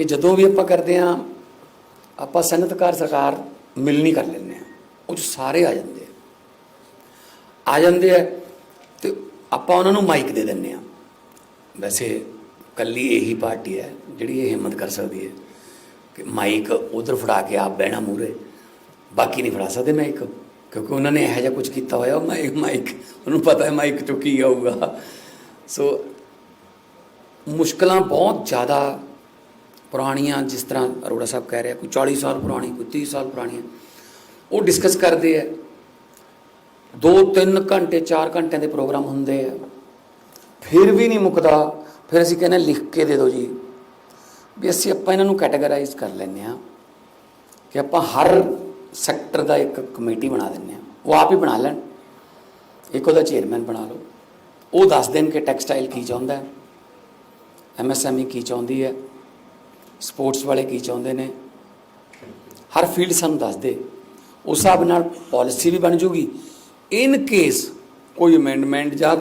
ਕਿ ਜਦੋਂ ਵੀ ਆਪਾਂ ਕਰਦੇ ਆ ਆਪਾਂ ਸਨਅਤਕਾਰ ਸਰਕਾਰ ਮਿਲਣੀ ਕਰ ਲੈਂਦੇ ਆ ਉਹ 'ਚ ਸਾਰੇ ਆ ਜਾਂਦੇ ਆ। ਆ ਜਾਂਦੇ ਆ ਤੇ ਆਪਾਂ ਉਹਨਾਂ ਨੂੰ ਮਾਈਕ ਦੇ ਦਿੰਨੇ ਆ ਵੈਸੇ ਕੱਲੀ ਇਹੀ ਪਾਰਟੀ ਹੈ ਜਿਹੜੀ ਇਹ ਹਿੰਮਤ ਕਰ ਸਕਦੀ ਹੈ ਕਿ ਮਾਈਕ ਉਧਰ ਫੜਾ ਕੇ ਆਪ ਬਹਿਣਾ ਮੂਰੇ ਬਾਕੀ ਨਹੀਂ ਫੜਾ ਸਕਦੇ ਮਾਈਕ, ਕਿਉਂਕਿ ਉਹਨਾਂ ਨੇ ਇਹੋ ਜਿਹਾ ਕੁਝ ਕੀਤਾ ਹੋਇਆ। ਉਹ ਮਾਈਕ ਮਾਈਕ, ਉਹਨੂੰ ਪਤਾ ਹੈ ਮਾਈਕ ਚੋਂ ਕੀ ਆਊਗਾ ਸੋ ਮੁਸ਼ਕਲਾਂ ਬਹੁਤ ਜ਼ਿਆਦਾ ਪੁਰਾਣੀਆਂ ਜਿਸ ਤਰ੍ਹਾਂ ਅਰੋੜਾ ਸਾਹਿਬ ਕਹਿ ਰਿਹਾ, ਕੋਈ 40 ਸਾਲ ਪੁਰਾਣੀ, ਕੋਈ 30 ਸਾਲ ਪੁਰਾਣੀਆਂ ਉਹ ਡਿਸਕਸ ਕਰਦੇ ਆ 2-3 ਘੰਟੇ 4 ਘੰਟਿਆਂ ਦੇ ਪ੍ਰੋਗਰਾਮ ਹੁੰਦੇ ਆ ਫਿਰ ਵੀ ਨਹੀਂ ਮੁੱਕਦਾ। ਫਿਰ ਅਸੀਂ ਕਹਿੰਦੇ ਲਿਖ ਕੇ ਦੇ ਦਿਓ ਜੀ। ਵੀ ਅਸੀਂ ਆਪਾਂ ਇਹਨਾਂ ਨੂੰ ਕੈਟਾਗਰਾਈਜ਼ ਕਰ ਲੈਂਦੇ ਆ ਕਿ ਆਪਾਂ ਹਰ ਸੈਕਟਰ ਦਾ ਇੱਕ ਕਮੇਟੀ ਬਣਾ ਦਿੰਦੇ ਆ ਉਹ ਆਪ ਹੀ ਬਣਾ ਲੈਣ। ਇੱਕ ਉਹਦਾ ਚੇਅਰਮੈਨ ਬਣਾ ਲਓ। ਉਹ ਦੱਸ ਦੇਣ ਕਿ ਟੈਕਸਟਾਈਲ ਕੀ ਚਾਹੁੰਦਾ ਹੈ। ਐਮਐਸਐਮਈ ਕੀ ਚਾਹੁੰਦੀ ਹੈ। ਸਪੋਰਟਸ ਵਾਲੇ ਕੀ ਚਾਹੁੰਦੇ ਨੇ? ਹਰ ਫੀਲਡ ਸਾਨੂੰ ਦੱਸਦੇ। ਉਸ ਹਿਸਾਬ ਨਾਲ ਪਾਲਿਸੀ ਵੀ ਬਣ ਜੂਗੀ। ਇਨ ਕੇਸ ਕੋਈ ਅਮੈਂਡਮੈਂਟ ਜਾਂ